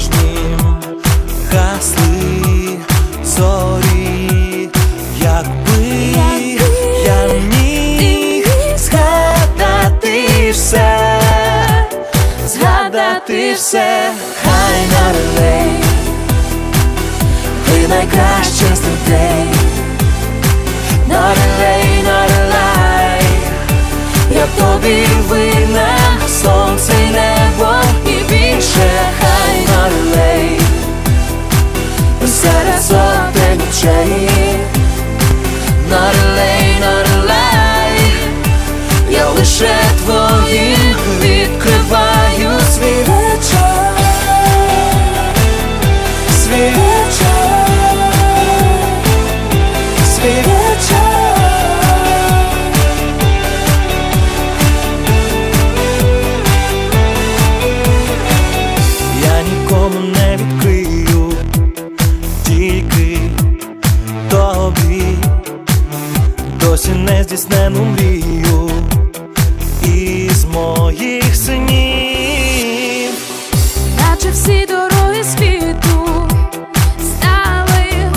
порожнім гасли зорі, якби я міг згадати все, згадати все, хай на релей, ти найкраща з людей, на релей, на релей, як тобі ви. зелену мрію із моїх снів, наче всі дороги світу стали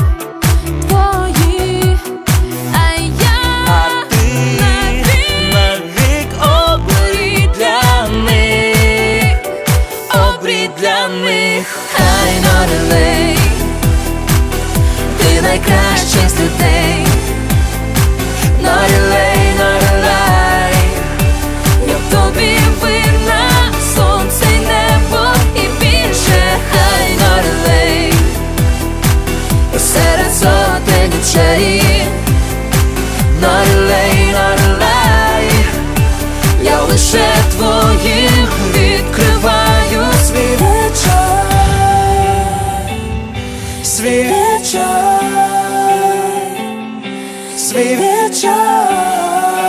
твої, а я а ти навік, навік обрій для них, обрій для них, хай норелей, ти найкращий з людей. 차이 너를 레이 Я лише твоїх відкриваю. Свій вечір. Свій вечір. Свій вечір.